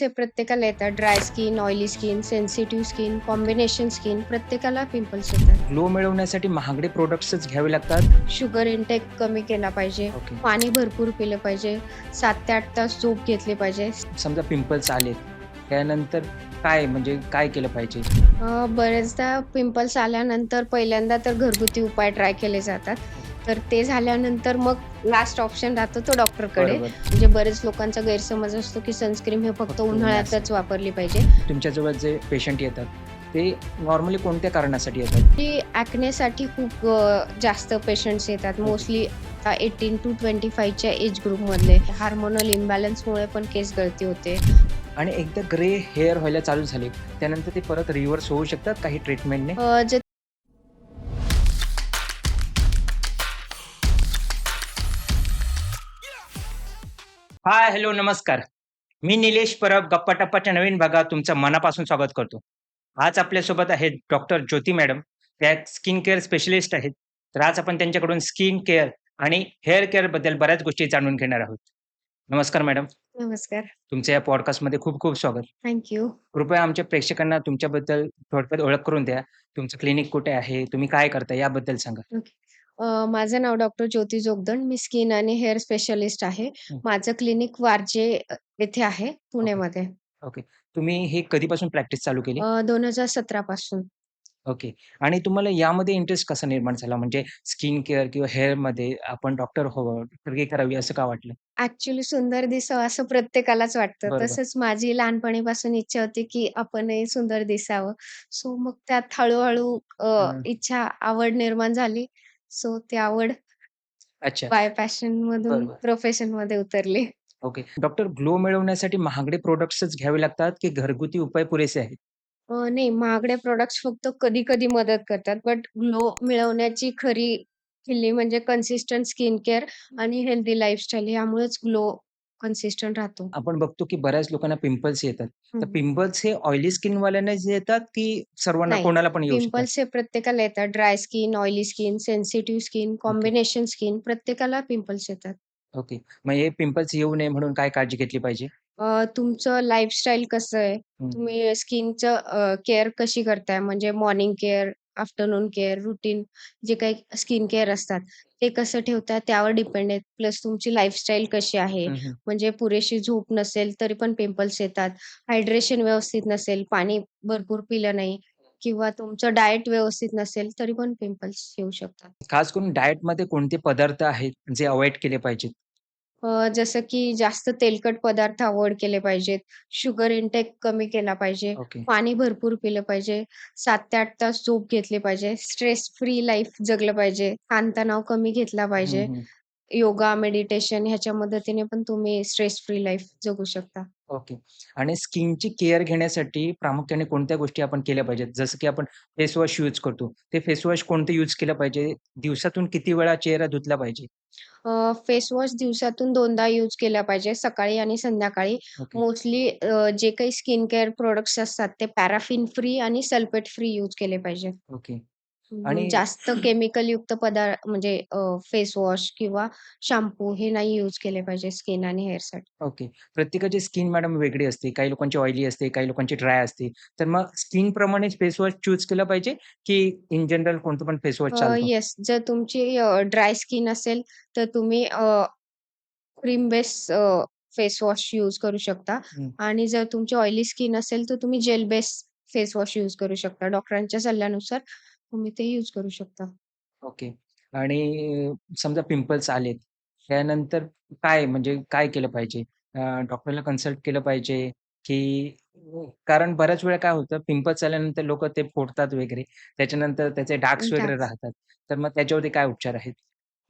ते प्रत्येकाला येतात. Dry skin oily skin sensitive skin combination skin प्रत्येकाला पिंपल्स येतात. ग्लो मिळवण्यासाठी महागडे प्रोडक्ट्सच घ्यावे लागतात? शुगर इंटेक कमी केला पाहिजे. ओके पाणी भरपूर पिलं पाहिजे. सात ते आठ तास झोप घेतली पाहिजे. समजा पिंपल्स आले त्यानंतर काय म्हणजे काय केलं पाहिजे? अं, बरेचदा पिंपल्स आल्यानंतर पहिल्यांदा तर घरगुती उपाय ट्राय केले जातात. तर ते झाल्यानंतर मग लास्ट ऑप्शन राहतो तो डॉक्टरकडे बरोबर. म्हणजे बरेच लोकांचा गैरसमज असतो की सनस्क्रीन हे फक्त फक्त उन्हाळ्यातच वापरली पाहिजे. तुमच्याजवळ जे पेशंट येतात ते नॉर्मली कोणत्या कारणासाठी येतात? की ॲक्नेसाठी खूप अ, जास्त पेशंट्स येतात. मोस्टली एटीन टू ट्वेंटी फाईव्हच्या एज ग्रुपमधले हार्मोनल इम्बॅलन्समुळे पण केस गळती होते. आणि एकदा ग्रे हेअर व्हायला चालू झाले त्यानंतर ते परत रिव्हर्स होऊ शकतात काही ट्रीटमेंटने अ, जे हाय हॅलो नमस्कार. मी निलेश परब गप्पा टप्पाच्या नवीन भागात तुमचं मनापासून स्वागत करतो. आज आपल्यासोबत आहेत डॉक्टर ज्योती मॅडम. त्या स्किन केअर स्पेशलिस्ट आहेत. तर आज आपण त्यांच्याकडून स्किन केअर आणि हेअर केअरबद्दल बऱ्याच गोष्टी जाणून घेणार आहोत. नमस्कार मॅडम. नमस्कार. तुमच्या या पॉडकास्टमध्ये खूप खूप स्वागत. थँक्यू कृपया आमच्या प्रेक्षकांना तुमच्याबद्दल थोडक्यात ओळख करून द्या. तुमचं क्लिनिक कुठे आहे? तुम्ही काय करता? याबद्दल सांगा. माझं नाव डॉक्टर ज्योती जोगदंड मी स्किन आणि हेअर स्पेशलिस्ट आहे. हं. माझं क्लिनिक वारजे अ, येथे आहे पुण्यामध्ये. तुम्ही हे कधीपासून प्रॅक्टिस चालू केली? दोन हजार सतरा पासून. ओके. आणि तुम्हाला यामध्ये इंटरेस्ट कसा निर्माण झाला? म्हणजे स्किन केअर किंवा हेअरमध्ये आपण डॉक्टर डॉक्टर करावी असं का वाटलं? ऍक्च्युली सुंदर दिसावं असं प्रत्येकालाच वाटतं. बरोबर. तसंच माझी लहानपणीपासून इच्छा होती की आपणही सुंदर दिसावं. सो मग त्यात हळूहळू अ, हं. इच्छा आवड निर्माण झाली. सो ती आवड अच्छा. बाय पॅशन मधून बरोबर. प्रोफेशनमध्ये उतरली. ओके. डॉक्टर ग्लो मिळवण्यासाठी महागडे प्रोडक्ट्सच घ्यावे लागतात की घरगुती उपाय पुरेसे आहेत? अ, नाही महागडे प्रॉडक्ट्स फक्त कधी कधी मदत करतात बट ग्लो मिळवण्याची खरी किल्ली म्हणजे कन्सिस्टंट स्किन केअर आणि हेल्दी लाईफस्टाईल यामुळेच ग्लो कन्सिस्टंट राहतो. आपण बघतो की बऱ्याच लोकांना पिंपल्स येतात. तर. पिंपल्स हे ऑइली स्किन वाल्यांनाच येतात की सर्वांना नाही, कोणाला पण येऊ शकतात पिंपल्स हे प्रत्येकाला येतात. Dry skin oily skin sensitive skin combination skin प्रत्येकाला पिंपल्स येतात. ओके. मग हे पिंपल्स येऊ नये म्हणून काय काळजी घेतली पाहिजे? अ, तुमचं लाईफस्टाईल कसं आहे? हं. तुम्ही स्किनचं केअर कशी करताय? म्हणजे morning care afternoon care routine जे काही स्किन केअर असतात ते कसं ठेवताय त्यावर डिपेंड आहे प्लस तुमची लाईफस्टाईल कशी आहे? हम्म. म्हणजे पुरेशी झोप नसेल तरी पण पिंपल्स येतात. हायड्रेशन व्यवस्थित नसेल पाणी भरपूर पिलं नाही किंवा तुमचं डाएट व्यवस्थित नसेल तरी पण पिंपल्स येऊ शकतात. खास करून डाएटमध्ये कोणते पदार्थ आहेत जे अवॉइड केले पाहिजेत? अ, जसं की जास्त तेलकट पदार्थ अव्हॉइड केले पाहिजेत. शुगर इंटेक कमी केला पाहिजे. ओके पाणी भरपूर पिलं पाहिजे. सात ते आठ तास झोप घेतली पाहिजे. स्ट्रेस फ्री लाईफ जगलं पाहिजे. ताणतणाव कमी घेतला पाहिजे. योगा मेडिटेशन ह्याच्या मदतीने पण तुम्ही स्ट्रेस फ्री लाईफ जगू शकता. ओके आणि स्किनची केअर घेण्यासाठी प्रामुख्याने कोणत्या गोष्टी आपण केल्या पाहिजेत? जसं की आपण फेस वॉश यूज करतो. ते फेस वॉश कोणते यूज केलं पाहिजे? दिवसातून किती वेळा चेहरा धुतला पाहिजे? फेस वॉश दिवसातून दोनदा यूज केला पाहिजे सकाळी आणि संध्याकाळी. ओके मोस्टली जे काही स्किन केअर प्रोडक्ट्स असतात ते पॅराफिन फ्री आणि सल्फेट फ्री यूज केले पाहिजे. ओके आणि आणि- जास्त केमिकल युक्त पदार्थ म्हणजे फेस वॉश किंवा शॅम्पू हे नाही यूज केले पाहिजे स्किन आणि हेअरसाठी. ओके प्रत्येकाची स्किन मॅडम वेगळी असते. काही लोकांची ऑइली असते काही लोकांची ड्राय असते. तर मग स्किन प्रमाणे फेस वॉश चूज केलं पाहिजे की इन जनरल कोणतं पण फेस वॉश चालतं? येस जर तुमची ड्राय स्किन असेल तर तुम्ही cream base face wash use करू शकता. हम्म. आणि जर तुमची ऑइली स्किन असेल तर तुम्ही gel base face wash use करू शकता. डॉक्टरांच्या सल्ल्यानुसार तुम्ही ते यूज करू शकता. ओके. आणि समजा पिंपल्स आलेत त्यानंतर काय म्हणजे काय केलं पाहिजे? डॉक्टरला कन्सल्ट केलं पाहिजे की कारण बऱ्याच वेळा काय होतं पिंपल्स आल्यानंतर लोक ते फोडतात वगैरे त्याच्यानंतर त्याचे डार्क्स. वगैरे. राहतात. तर मग त्याच्यावरती काय उपचार आहेत?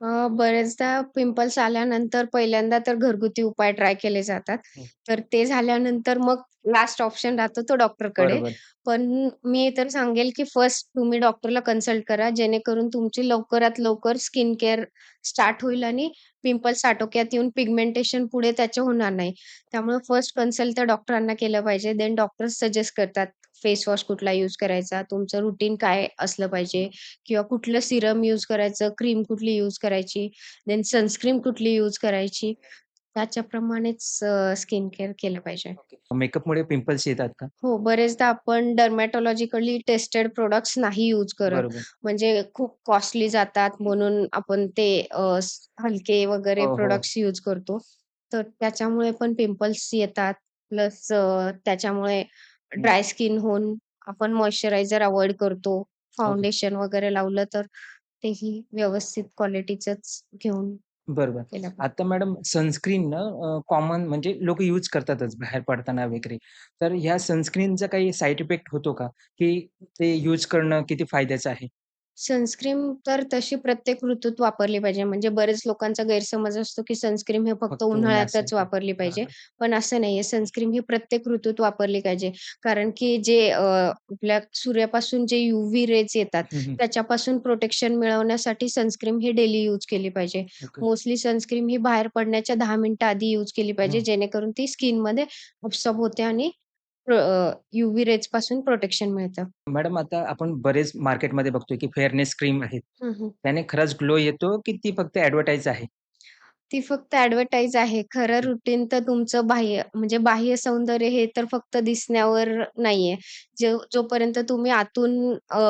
अ, बरेचदा पिंपल्स आल्यानंतर पहिल्यांदा तर घरगुती उपाय ट्राय केले जातात. हं. तर ते झाल्यानंतर मग लास्ट ऑप्शन राहतो तो डॉक्टरकडे. बरोबर पण मी तर सांगेल, की फर्स्ट तुम्ही डॉक्टरला कन्सल्ट करा, जेणेकरून तुमची लवकरात लवकर स्किन केअर स्टार्ट होईल आणि पिंपल्स आटोक्यात येऊन पिगमेंटेशन पुढे त्याचे होणार नाही. त्यामुळे फर्स्ट कन्सल्ट त्या डॉक्टरांना केलं पाहिजे. देन डॉक्टर सजेस्ट करतात फेस वॉश कुठला यूज करायचा, तुमचं रुटीन काय असलं पाहिजे किंवा कुठलं सिरम यूज करायचं, क्रीम कुठली यूज करायची, देन सनस्क्रीन कुठली यूज करायची. त्याच्याप्रमाणेच स्किन केअर केलं पाहिजे. मेकअपमुळे पिंपल्स येतात का? हो, बरेचदा आपण डर्मॅटॉलॉजिकली टेस्टेड प्रॉडक्ट्स नाही यूज करत. म्हणजे खूप कॉस्टली जातात म्हणून आपण ते हलके वगैरे हो, हो. प्रॉडक्ट्स यूज करतो. तर त्याच्यामुळे पण पिंपल्स येतात. प्लस त्याच्यामुळे हं. ड्राय स्किन होऊन आपण मॉइश्चरायझर अव्हॉइड करतो. ओके. फाउंडेशन वगैरे लावलं तर तेही व्यवस्थित क्वालिटीचंच घेऊन बरोबर. केलं पाहिजे. आता मॅडम सनस्क्रीन ना अ, कॉमन म्हणजे लोकं यूज करतातच बाहेर पडताना वगैरे. तर ह्या सनस्क्रीनचा काही साइड इफेक्ट होतो का? की ते यूज करणं किती फायद्याचं आहे? सनस्क्रीन तर तशी प्रत्येक ऋतूत वापरली पाहिजे. म्हणजे बरेच लोकांचा गैरसमज असतो, की सनस्क्रीन हे फक्त फक्त उन्हाळ्यातच उन्हाळ्यासाठी. वापरली पाहिजे. हां. पण असं नाहीये. सनस्क्रीन ही प्रत्येक ऋतूत वापरली पाहिजे. कारण की जे अ, आपल्या सूर्यापासून जे यूव्ही रेज येतात, हं, हं. त्याच्यापासून प्रोटेक्शन मिळवण्यासाठी सनस्क्रीन ही डेली यूज केली पाहिजे. ओके. मोस्टली सनस्क्रीन ही बाहेर पडण्याच्या 10 मिनिटं आधी यूज केली पाहिजे, हं. जेणेकरून ती स्किनमध्ये ॲब्सॉर्ब होते आणि अ, यूव्ही रेजपासून प्रोटेक्शन मिळतं. मॅडम आता आपण बरेच मार्केटमध्ये बघतोय, की फेअरनेस क्रीम आहेत. हं, हं. त्याने खरंच ग्लो येतो, की ती फक्त ॲडव्हर्टाइज आहे? ती फक्त ॲडव्हर्टाइज आहे. खरं. रुटीन तर तुमचं बाह्य म्हणजे बाह्य सौंदर्य हे तर फक्त दिसण्यावर नाहीये. जो जोपर्यंत तुम्ही आतून अ,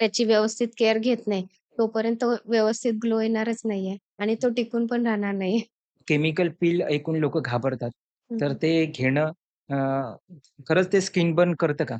त्याची व्यवस्थित केअर घेत नाही, तोपर्यंत व्यवस्थित ग्लो येणारच नाहीये आणि तो टिकून पण राहणार नाही. केमिकल पील ऐकून लोकं घाबरतात. हं, तर हं. ते घेणं अ, खरंच ते स्किन बर्न करतं का?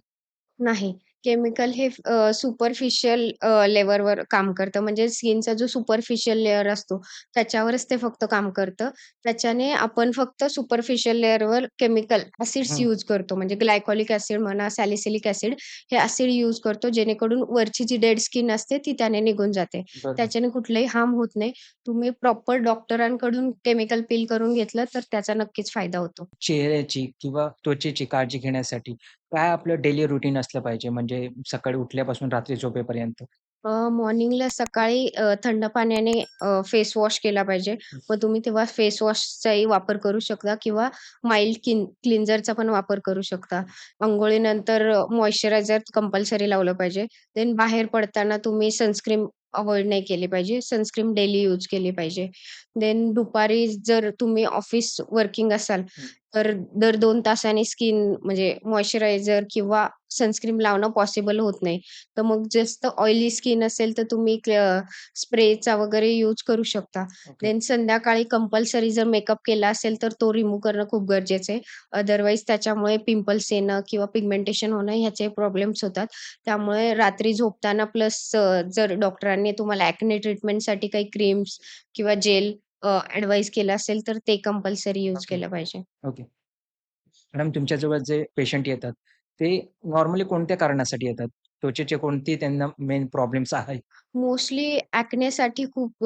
नाही. केमिकल हे अ, सुपरफिशियल अ, लेव्हलवर काम करतं. म्हणजे स्किनचा जो सुपरफिशियल लेयर असतो, त्याच्यावरच ते फक्त काम करतं. त्याच्याने आपण फक्त सुपरफिशियल लेयरवर केमिकल ॲसिड्स हं. यूज करतो. म्हणजे ग्लायकॉलिक ॲसिड म्हणा, सॅलिसिलिक ॲसिड हे ॲसिड यूज करतो, जेणेकरून वरची जी डेड स्किन असते, ती त्याने निघून जाते. बरं. त्याच्याने कुठलंही हार्म होत नाही. तुम्ही प्रॉपर डॉक्टरांकडून केमिकल पील करून घेतलं, तर त्याचा नक्कीच फायदा होतो. चेहऱ्याची किंवा त्वचेची काळजी घेण्यासाठी काय आपलं डेली रुटीन असलं पाहिजे? म्हणजे सकाळी उठल्यापासून रात्री झोपेपर्यंत? अ, मॉर्निंगला सकाळी अ, थंड पाण्याने अ, फेस वॉश केला पाहिजे. हं. मग तुम्ही तेव्हा फेस वॉशचाही वापर करू शकता किंवा माइल्ड किन क्लिन्झरचा पण वापर करू शकता. अंघोळीनंतर मॉइश्चरायझर कंपल्सरी लावलं पाहिजे. देन बाहेर पडताना तुम्ही सनस्क्रीन अव्हॉइड नाही केली पाहिजे. सनस्क्रीन डेली यूज केली पाहिजे. देन दुपारी जर तुम्ही ऑफिस वर्किंग असाल. तर दर 2 तासांनी स्किन म्हणजे मॉइश्चरायझर किंवा सनस्क्रीन लावणं पॉसिबल होत नाही. तर मग जास्त ऑइली स्किन असेल तर तुम्ही स्प्रेचा वगैरे यूज करू शकता. देन संध्याकाळी कंपल्सरी जर मेकअप केला असेल तर तो रिमूव्ह करणं खूप गरजेचं आहे. अदरवाईज त्याच्यामुळे पिंपल्स येणं किंवा पिगमेंटेशन होणं ह्याचे प्रॉब्लेम्स होतात. त्यामुळे रात्री झोपताना प्लस जर डॉक्टरांनी तुम्हाला ॲक्ने ट्रीटमेंटसाठी काही क्रीम्स किंवा जेल अ, ॲडवाईस केलं असेल तर ते कंपल्सरी यूज. केलं पाहिजे. ओके. मॅडम तुमच्याजवळ जे पेशंट येतात, ते नॉर्मली कोणत्या कारणासाठी येतात? त्वचेचे कोणते त्यांना मेन प्रॉब्लेम्स आहेत? मोस्टली ॲक्नेसाठी खूप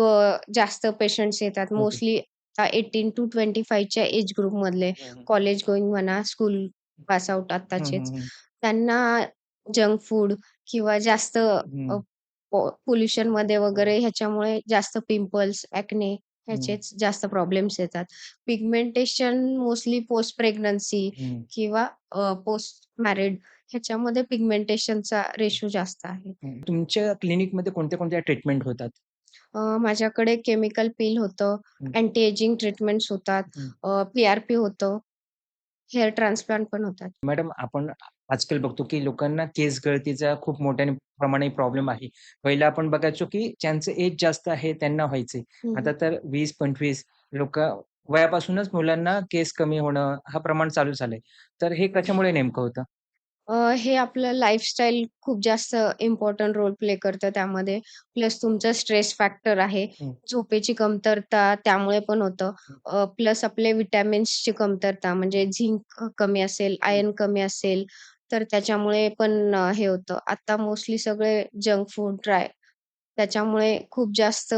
जास्त पेशंट्स येतात. मोस्टली 18 टू 25 च्या एज ग्रुपमधले हं, हं. कॉलेज गोइंग म्हणा, स्कूल पास आउट आत्ताचेच. हं. त्यांना जंक फूड किंवा जास्त अ. पॉ पोल्युशनमध्ये हो. वगैरे ह्याच्यामुळे जास्त पिंपल्स, ॲक्ने हं. ह्याचेच जास्त प्रॉब्लेम्स येतात. Pigmentation mostly post pregnancy. किंवा पोस्ट मॅरिड ह्याच्यामध्ये पिगमेंटेशनचा रेशो जास्त आहे. तुमच्या क्लिनिकमध्ये कोणत्या-कोणत्या ट्रीटमेंट होतात? माझ्याकडे केमिकल पील होतं, अँटी एजिंग ट्रीटमेंट्स होतात, हं. अ, पी-आर-पी होतं, हेअर ट्रान्सप्लांट पण होतात. मॅडम आपण आजकाल बघतो, की लोकांना केस गळतीचा खूप मोठ्या प्रमाणे प्रॉब्लेम आहे. पहिलं आपण बघायचो, की ज्यांचं एज जास्त आहे त्यांना व्हायचे. हं, हं. आता तर 20-25 लोकं वयापासूनच मुलांना केस कमी होणं हा प्रमाण चालू झालंय. तर हे कशामुळे नेमकं होतं? अ, हे आपलं लाईफस्टाईल खूप जास्त इम्पोर्टंट रोल प्ले करतं त्यामध्ये. प्लस तुमचा स्ट्रेस फॅक्टर आहे. हं, झोपेची कमतरता त्यामुळे पण होतं. हं, अ, प्लस आपले विटॅमिन्सची कमतरता म्हणजे झिंक कमी असेल, हं. आयर्न कमी असेल, तर त्याच्यामुळे पण हे होतं. आता मोस्टली सगळे जंक फूड, ड्राय त्याच्यामुळे खूप जास्त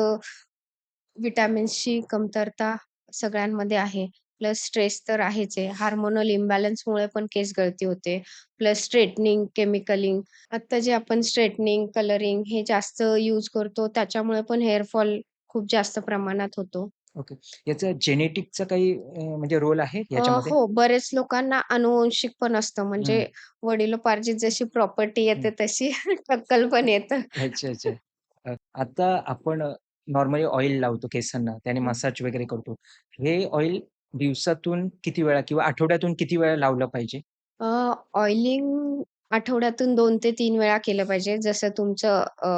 विटॅमिन्सची कमतरता सगळ्यांमध्ये आहे. प्लस स्ट्रेस तर आहेच आहे. हार्मोनल इम्बॅलन्समुळे पण केस गळती होते. प्लस स्ट्रेटनिंग, केमिकलिंग आता जे आपण स्ट्रेटनिंग, कलरिंग हे जास्त यूज करतो त्याच्यामुळे पण हेअरफॉल खूप जास्त प्रमाणात होतो. ओके. याचं जेनेटिकचा काही अ, म्हणजे रोल आहे अ, याच्यामध्ये? हो, बरेच लोकांना अनुवांशिक पण असतं. हं, म्हणजे वडिलोपार्जित जशी प्रॉपर्टी हं. येते तशी टक्कल पण येतं. अच्छा, अच्छा. अ, आता आपण नॉर्मली ऑइल लावतो केसांना, त्याने हं. मसाज वगैरे करतो. हे ऑइल दिवसातून किती वेळा किंवा आठवड्यातून किती वेळा लावलं पाहिजे? अ, ऑइलिंग आठवड्यातून 2 ते 3 वेळा केलं पाहिजे. जसं तुमचं अ,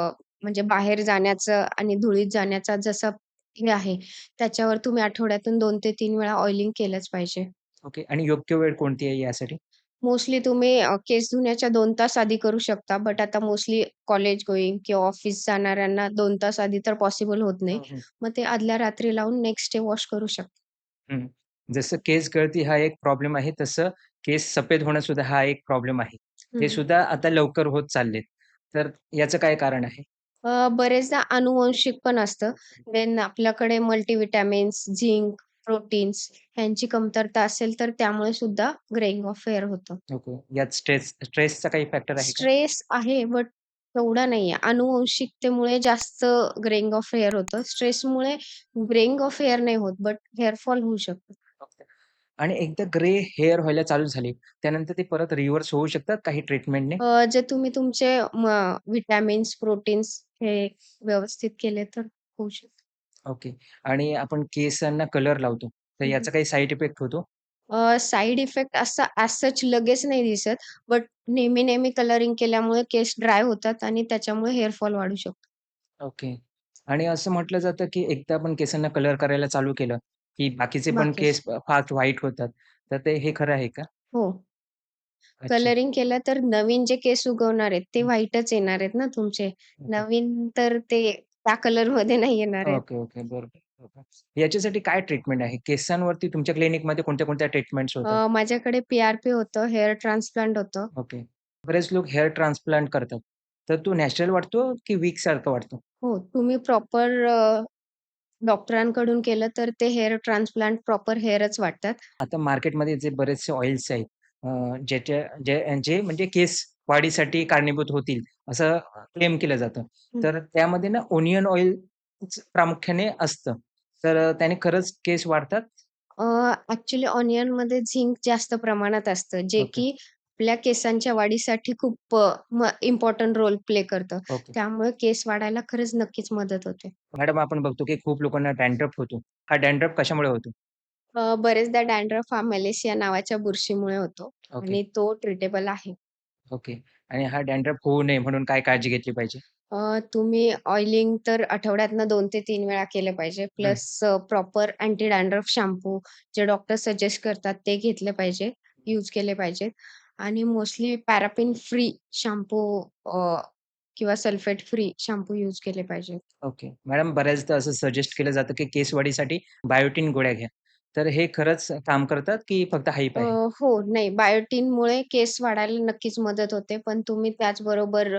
म्हणजे बाहेर जाण्याचं आणि धुळीत जाण्याचा जसा हे आहे, त्याच्यावर तुम्ही आठवड्यातून 2 ते 3 वेळा ऑइलिंग केलंच पाहिजे. ओके. आणि योग्य वेळ कोणती आहे यासाठी? मोस्टली तुम्ही अ, केस धुण्याच्या 2 तास आधी करू शकता. बट आता मोस्टली कॉलेज गोइंग किंवा ऑफिस जाणाऱ्यांना 2 तास आधी तर पॉसिबल होत नाही. हं, हं. मग ते आदल्या रात्री लावून नेक्स्ट डे वॉश करू शकता. हं. जसं केस गळती हा एक प्रॉब्लेम आहे, तसं केस सफेद होणं सुद्धा हा एक प्रॉब्लेम आहे. ते हं. सुद्धा आता लवकर होत चाललेत. तर याचं काय कारण आहे? अ, बरेचदा अनुवांशिक पण असतं. देन आपल्याकडे मल्टीव्हिटॅमिन्स, झिंक, प्रोटीन्स ह्यांची कमतरता असेल, तर त्यामुळे सुद्धा ग्रेइंग ऑफ हेअर होतं. ओके. यात स्ट्रेस स्ट्रेसचा काही फॅक्टर आहे का? स्ट्रेस आहे, बट तेवढा नाहीये. अनुवंशिकतेमुळे जास्त ग्रेइंग ऑफ हेअर होतं. स्ट्रेसमुळे ग्रेइंग ऑफ हेअर नाही होत, बट हेअर फॉल होऊ शकतो. आणि एकदा ग्रे हेअर व्हायला चालू झाले, त्यानंतर ते परत रिव्हर्स होऊ शकतात काही ट्रीटमेंटने? अ, जे तुम्ही तुमचे म व्हिटॅमिन्स, प्रोटीन्स हे व्यवस्थित केले तर होऊ शकतं. ओके. आणि आपण केसांना कलर लावतो, तर हं, हं. याचा काही साइड इफेक्ट होतो? अ, साइड इफेक्ट असा ॲज सच लगेच नाही दिसत. बट नेहमी-नेहमी कलरिंग केल्यामुळे केस ड्राय होतात आणि त्याच्यामुळे हेअर फॉल वाढू शकतो. ओके. आणि असं म्हटलं जातं, की एकदा आपण केसांना कलर करायला चालू केलं, की बाकीचे पण बाकीच केस फास्ट व्हाईट होतात. तर ते हे खरं आहे का? हो. अच्छा. कलरिंग केलं तर नवीन जे केस उगवणार आहेत, ते हं. व्हाईटच येणार आहेत ना तुमचे. ओके. नवीन तर ते त्या कलरमध्ये नाही येणार आहेत. Okay, okay. बरोबर, बरोबर. याच्यासाठी काय ट्रीटमेंट आहे? केसांवरती तुमच्या क्लिनिकमध्ये कोणत्या-कोणत्या ट्रीटमेंट्स होतात? अ, माझ्याकडे पी-आर-पी होतं, हेअर ट्रान्सप्लांट होतं. ओके. बरेच लोक हेअर ट्रान्सप्लांट करतात. तर तो नॅचरल वाटतो, की विगसारखा वाटतो? हो, तुम्ही प्रॉपर अ, डॉक्टरांकडून केलं तर ते हेअर ट्रान्सप्लांट प्रॉपर हेअरच वाटतात. आता मार्केटमध्ये जे बरेचसे ऑइल्स आहेत, अ, ज्याच्या जे जे म्हणजे केस वाढीसाठी कारणीभूत होतील, असं क्लेम केलं जातं. हं. तर त्यामध्ये ना ओनियन ऑइलच प्रामुख्याने असतं. तर त्याने खरंच केस वाढतात? अ, ॲक्चुअली ऑनियनमध्ये झिंक जास्त प्रमाणात असतं, जे ओके, की आपल्या केसांच्या वाढीसाठी खूप इम्पोर्टंट रोल प्ले करतं. ओके. त्यामुळे केस वाढायला खरंच नक्कीच मदत होते. मॅडम आपण बघतो की खूप लोकांना डॅन्ड्रफ होतो. हा डॅन्ड्रफ कशामुळे होतो? अ, बरेचदा डॅन्ड्रफ हा मेलेसिया नावाच्या बुरशीमुळे होतो ओके, आणि तो ट्रीटेबल आहे. ओके. आणि हा डॅन्ड्रफ होऊ नये म्हणून काय काळजी घेतली पाहिजे? अ, तुम्ही ऑइलिंग तर आठवड्यातनं 2 ते 3 वेळा केलं पाहिजे. Plus proper anti dandruff shampoo जे डॉक्टर सजेस्ट करतात ते घेतले पाहिजे, यूज केले पाहिजेत आणि मोस्टली पॅराफिन फ्री शॅम्पू किंवा सल्फेट फ्री शॅम्पू यूज केले पाहिजेत. ओके. मॅडम बऱ्याचदा असं सजेस्ट केलं जातं की केस वाढीसाठी बायोटिन गोळ्या घ्या. तर हे खरंच काम करतात की फक्त अ, आहे? हो, नाही बायोटिनमुळे केस वाढायला नक्कीच मदत होते. पण तुम्ही त्याचबरोबर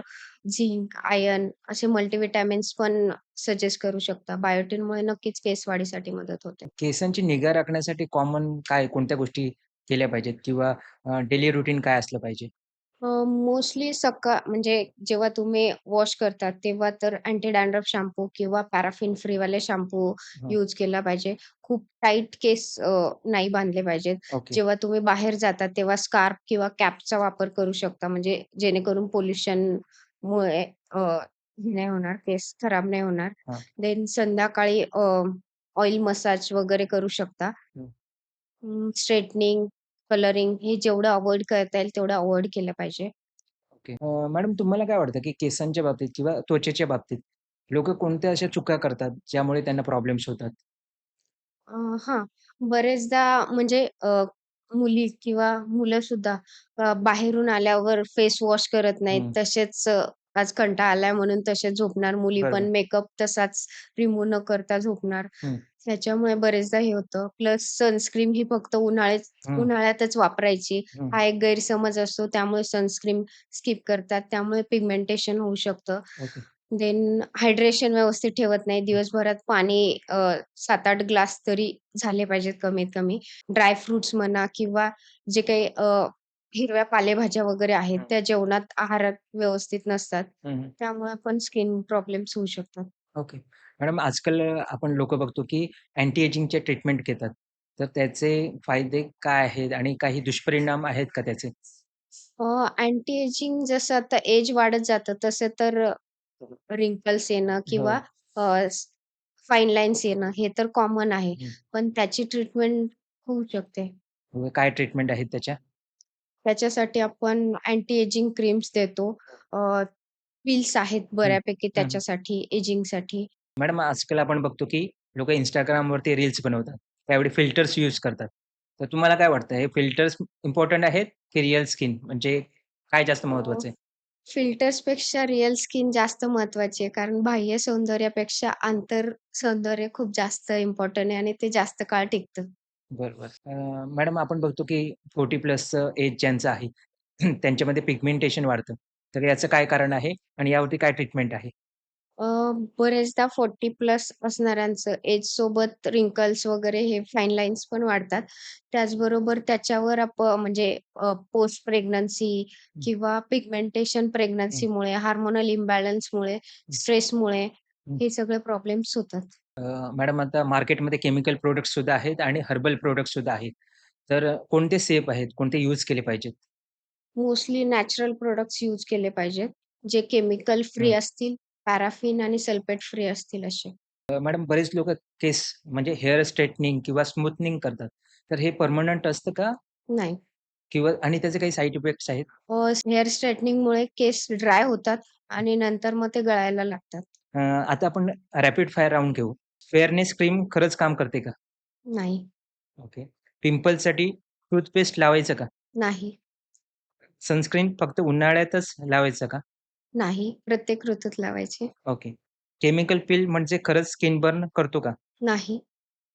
झिंक, आयर्न असे मल्टीव्हिटॅमिन्स पण सजेस्ट करू शकता. बायोटिनमुळे नक्कीच केस वाढीसाठी मदत होते. केसांची निगा राखण्यासाठी कॉमन काय कोणत्या गोष्टी केल्या पाहिजेत किंवा डेली रूटीन काय असलं पाहिजे? मोस्टली सकाळ म्हणजे जेव्हा तुम्ही वॉश करता, तेव्हा तर अँटी डॅन्ड्रफ शॅम्पू किंवा पॅराफिन फ्रीवाले शॅम्पू हं. यूज केला पाहिजे. खूप टाईट केस नाही बांधले पाहिजेत. ओके, जेव्हा तुम्ही बाहेर जाता, तेव्हा स्कार्फ किंवा कॅपचा वापर करू शकता. म्हणजे जेणेकरून पोल्युशनमुळे अ, हे नाही होणार, केस खराब नाही होणार. हां. देन संध्याकाळी ऑइल मसाज वगैरे करू शकता. स्ट्रेटनिंग, कलरिंग हे जेवढं अव्हॉइड करता येईल, तेवढं अव्हॉइड केलं पाहिजे. ओके. अ, मॅडम तुम्हाला काय वाटतं, की केसांच्या बाबतीत किंवा त्वचेच्या बाबतीत लोकं कोणत्या अशा चुका करतात, ज्यामुळे त्यांना प्रॉब्लेम्स होतात? अ, हां. बरेचदा म्हणजे अ, मुली किंवा मुलंसुद्धा अ, बाहेरून आल्यावर फेस वॉश करत नाहीत. हं, तसेच अ, आज कंटाळा आलाय म्हणून तसेच झोपणार. मुली पण बरोबर. मेकअप तसाच रिमूव्ह न करता झोपणार. हं, त्याच्यामुळे बरेचदा हे होतं. प्लस सनस्क्रीन ही फक्त उन्हाळ्यात हं, उन्हाळ्यातच वापरायची. हं. हा एक गैरसमज असतो. त्यामुळे सनस्क्रीन स्किप करतात. त्यामुळे पिगमेंटेशन होऊ शकतं. ओके. देन हायड्रेशन व्यवस्थित ठेवत नाही. दिवसभरात पाणी अ, 7-8 ग्लास तरी झाले पाहिजेत कमीत कमी. ड्राय फ्रुट्स म्हणा किंवा जे काही अ, हिरव्या पालेभाज्या वगैरे आहेत, हं, त्या जेवणात आहारात व्यवस्थित नसतात. हं, हं. त्यामुळे पण स्किन प्रॉब्लेम्स होऊ शकतात. ओके. मॅडम आजकाल आपण लोकं बघतो, की अँटी एजिंगचे ट्रीटमेंट घेतात. तर त्याचे फायदे काय आहेत आणि काही दुष्परिणाम आहेत का त्याचे? अँटी एजिंग जसं आता एज वाढत जातं, तसं तर रिंकल्स येणं हो. किंवा अ, फाईन लाईन्स येणं हे तर कॉमन आहे. हं, पण त्याची ट्रीटमेंट होऊ शकते. काय ट्रीटमेंट आहेत त्याच्या? त्याच्यासाठी आपण अँटी एजिंग क्रीम्स देतो. पिल्स आहेत हं, बऱ्यापैकी हं, हं. त्याच्यासाठी एजिंगसाठी. मॅडम आजकाल आपण बघतो, की लोकं Instagramवरती रील्स बनवतात. त्यावेळी फिल्टर्स यूज करतात. तर तुम्हाला काय वाटतं हे फिल्टर्स इम्पोर्टंट आहेत, की रिअल स्किन म्हणजे काय जास्त अ, महत्वाचं आहे? फिल्टर्सपेक्षा रिअल स्किन जास्त महत्त्वाची आहे. कारण बाह्य सौंदर्यापेक्षा आंतर सौंदर्य खूप जास्त इम्पोर्टंट आहे आणि ते जास्त काळ टिकतं. बरोबर. अ, मॅडम आपण बघतो, की 40 प्लसचं एज ज्यांचं आहे, त्यांच्यामध्ये पिगमेंटेशन वाढतं. तर याचं काय कारण आहे आणि यावरती काय ट्रीटमेंट आहे? अ, बरेचदा 40 प्लस असणाऱ्यांचं एजसोबत रिंकल्स वगैरे हे फाईन लाईन्स पण वाढतात. त्याचबरोबर त्याच्यावर आप म्हणजे अ, पोस्ट प्रेग्नन्सी हं. किंवा पिगमेंटेशन हं. प्रेग्नन्सीमुळे, हार्मोनल इम्बॅलन्समुळे, हं. स्ट्रेसमुळे हं. हे सगळे प्रॉब्लेम्स होतात. मॅडम आता मार्केटमध्ये केमिकल प्रॉडक्ट्स सुद्धा आहेत आणि हर्बल प्रॉडक्ट्स सुद्धा आहेत. तर कोणते सेफ आहेत? कोणते यूज केले पाहिजेत? मोस्टली नॅचरल प्रॉडक्ट्स यूज केले पाहिजेत. जे केमिकल फ्री हं. असतील, पॅराफिन आणि सल्फेट फ्री असतील असे. अ, मॅडम बरेच लोकं केस म्हणजे हेअर स्ट्रेटनिंग किंवा स्मूथनिंग करतात. तर हे परमनंट असतं का? नाही. किंवा आणि त्याचे काही साइड इफेक्ट्स आहेत? हेअर स्ट्रेटनिंगमुळे केस ड्राय होतात आणि नंतर मग ते गळायला लागतात. अ, आता आपण रॅपिड फायर राउंड घेऊ. फेअरनेस क्रीम खरंच काम करते का? नाही, ओके. पिंपल्ससाठी टूथपेस्ट लावायचं का? नाही, सनस्क्रीन फक्त उन्हाळ्यातच लावायचं का? नाही. प्रत्येक ऋतूत लावायचे. ओके. केमिकल पील म्हणजे खरंच स्किन बर्न करतो का? नाही,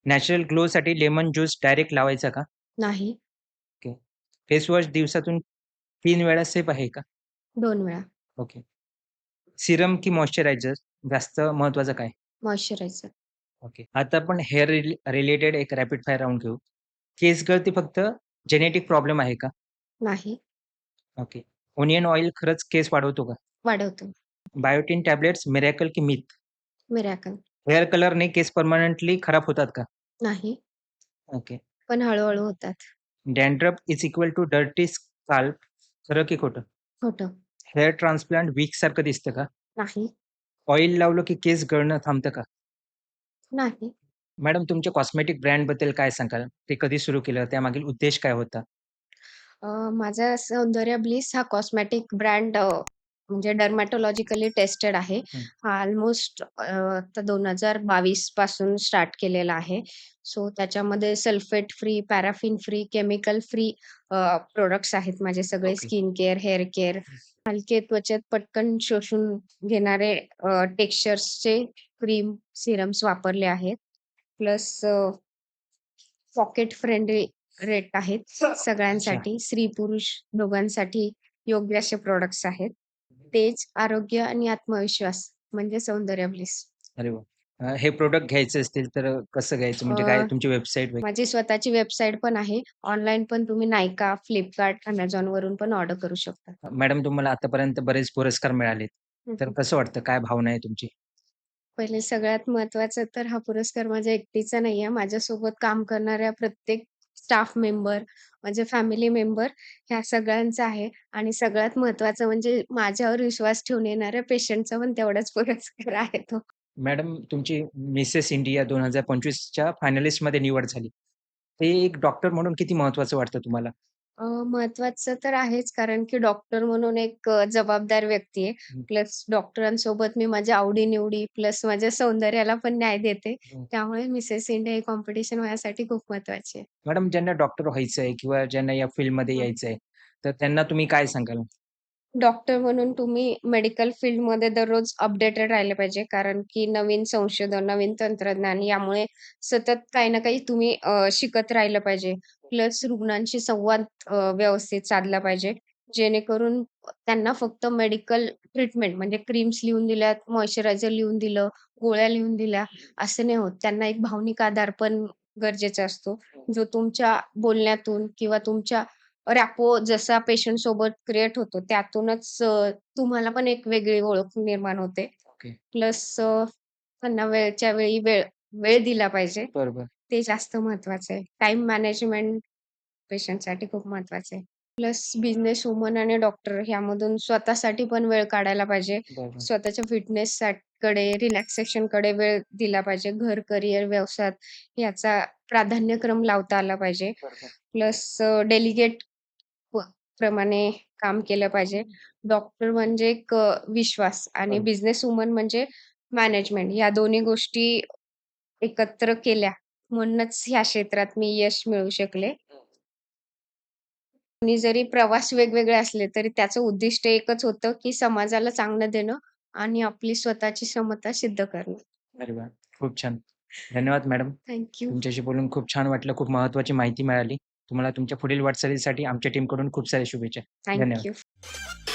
नॅचरल ग्लोसाठी लेमन ज्यूस डायरेक्ट लावायचा का? नाही. ओके. फेस वॉश दिवसातून 3 वेळा सेफ आहे का? 2 वेळा. ओके. सीरम की मॉइश्चरायझर जास्त महत्वाचं काय? मॉइश्चरायझर. ओके. आता आपण हेअर रिले रिलेटेड एक रॅपिड फायर राउंड घेऊ. केस गळती फक्त जेनेटिक प्रॉब्लेम आहे का? नाही. ओके. ओनियन ऑइल खरंच केस वाढवतो का? वाढवतो. बायोटिन टॅब्लेट्स मिरेकल की मिथ? मिरॅकल. हेअर कलरने केस परमनंटली खराब होतात का? नाही. ओके. पण हळू-हळू होतात. Dandruff is equal to dirty scalp खरं की खोटं? खोटं. हेअर ट्रान्सप्लांट वीकसारखं दिसतं का? नाही. ऑइल लावलं की केस गळणं थांबतं का? नाही. मॅडम तुमच्या कॉस्मेटिक ब्रँडबद्दल काय सांगाल? ते कधी सुरू केलं? त्यामागील उद्देश काय होता? अ, माझा सौंदर्य ब्लिस हा कॉस्मेटिक ब्रँड अ, म्हणजे डर्मॅटोलॉजिकली टेस्टेड आहे. हं. हा अल्मोस्ट अ, आता 2022 पासून स्टार्ट केलेला आहे. सो त्याच्यामध्ये sulphate free, paraffin free, chemical free uh, products आहेत माझे सगळे okay. Skin care, hair care. हलके त्वचेत पटकन शोषून घेणारे अ, टेक्स्चर्सचे क्रीम, सिरम्स वापरले आहेत. प्लस पॉकेट फ्रेंडली रेट आहेत. सगळ्यांसाठी. स्त्री-पुरुष दोघांसाठी योग्य असे प्रॉडक्ट्स आहेत. तेज, आरोग्य आणि आत्मविश्वास म्हणजे सौंदर्य ब्लिस. अरे हे प्रॉडक्ट घ्यायचे असतील तर कसं घ्यायचं? म्हणजे काय तुमची वेबसाईट? माझी स्वतःची वेबसाईट पण आहे. ऑनलाईन पण तुम्ही Nykaa, Flipkart, Amazonवरून पण ऑर्डर करू शकता. मॅडम तुम्हाला आतापर्यंत बरेच पुरस्कार मिळालेत. हं, तर. कसं वाटतं? काय भावना आहे तुमची? पहिले सगळ्यात महत्त्वाचं तर हा पुरस्कार माझ्या एकटीचा नाहीये. माझ्यासोबत काम करणाऱ्या प्रत्येक स्टाफ मेंबर, माझे फॅमिली मेंबर ह्या सगळ्यांचा आहे आणि सगळ्यात महत्त्वाचं म्हणजे माझ्यावर विश्वास ठेवून येणाऱ्या पेशंटचा पण तेवढाच पुरस्कार आहे तो. मॅडम तुमची मिसेस इंडिया 2025 च्या फायनलिस्टमध्ये निवड झाली. ते एक डॉक्टर म्हणून किती महत्त्वाचं वाटतं तुम्हाला? अ, महत्त्वाचं तर आहेच कारण की डॉक्टर म्हणून एक अ, जबाबदार व्यक्ती आहे. हं, प्लस डॉक्टरांसोबत मी माझ्या आवडी-निवडी प्लस माझ्या सौंदर्याला पण न्याय देते. हं. त्यामुळे मिसेस इंडिया ही कॉम्पिटिशन माझ्यासाठी खूप महत्त्वाची आहे. मॅडम ज्यांना डॉक्टर व्हायचंय किंवा ज्यांना या फील्डमध्ये हं. यायचंय, तर त्यांना तुम्ही काय सांगाल? डॉक्टर म्हणून तुम्ही मेडिकल फील्डमध्ये दररोज अपडेटेड राहिले पाहिजे. कारण की नवीन संशोधन, नवीन तंत्रज्ञान यामुळे सतत काही ना काही तुम्ही अ, शिकत राहिलं पाहिजे. प्लस रुग्णांशी संवाद अ, व्यवस्थित साधला पाहिजे. जेणेकरून त्यांना फक्त मेडिकल ट्रीटमेंट म्हणजे क्रीम्स लिहून दिल्यात, मॉइश्चरायझर लिहून दिलं, गोळ्या लिहून दिल्या, असं नाही होत. त्यांना एक भावनिक आधार पण गरजेचा असतो. जो तुमच्या बोलण्यातून किंवा तुमच्या रॅपो जसा पेशंटसोबत क्रिएट होतो, त्यातूनच अ, तुम्हाला पण एक वेगळी ओळख निर्माण होते. ओके. प्लस अ, त्यांना वेळच्या वेळी वेळ वेळ दिला पाहिजे. बरोबर. ते जास्त महत्त्वाचं आहे. टाईम मॅनेजमेंट पेशंटसाठी खूप महत्त्वाचं आहे. प्लस बिझनेस वुमन आणि डॉक्टर ह्यामधून स्वतःसाठी पण वेळ काढायला पाहिजे. बरोबर. स्वतःच्या फिटनेससाठी कडे, रिलॅक्सेशनकडे वेळ दिला पाहिजे. घर, करिअर, व्यवसाय याचा प्राधान्यक्रम लावता आला पाहिजे. बरोबर. प्लस अ, डेलिगेट प्रमाणे काम केलं पाहिजे. डॉक्टर म्हणजे एक अ, विश्वास आणि. बिझनेस वुमन म्हणजे मॅनेजमेंट या दोन्ही गोष्टी एकत्र केल्या म्हणूनच ह्या क्षेत्रात मी यश मिळवू शकले. आणि जरी प्रवास वेगवेगळे असले तरी त्याचं उद्दिष्ट एकच होतं, की समाजाला चांगलं देणं आणि आपली स्वतःची क्षमता सिद्ध करणं. अरे वाह! खूप छान. धन्यवाद मॅडम. Thank you. तुमच्याशी बोलून खूप छान वाटलं. खूप महत्त्वाची माहिती मिळाली. तुम्हाला तुमच्या पुढील वाटचालीसाठी आमच्या टीमकडून खूप साऱ्या शुभेच्छा. धन्यवाद.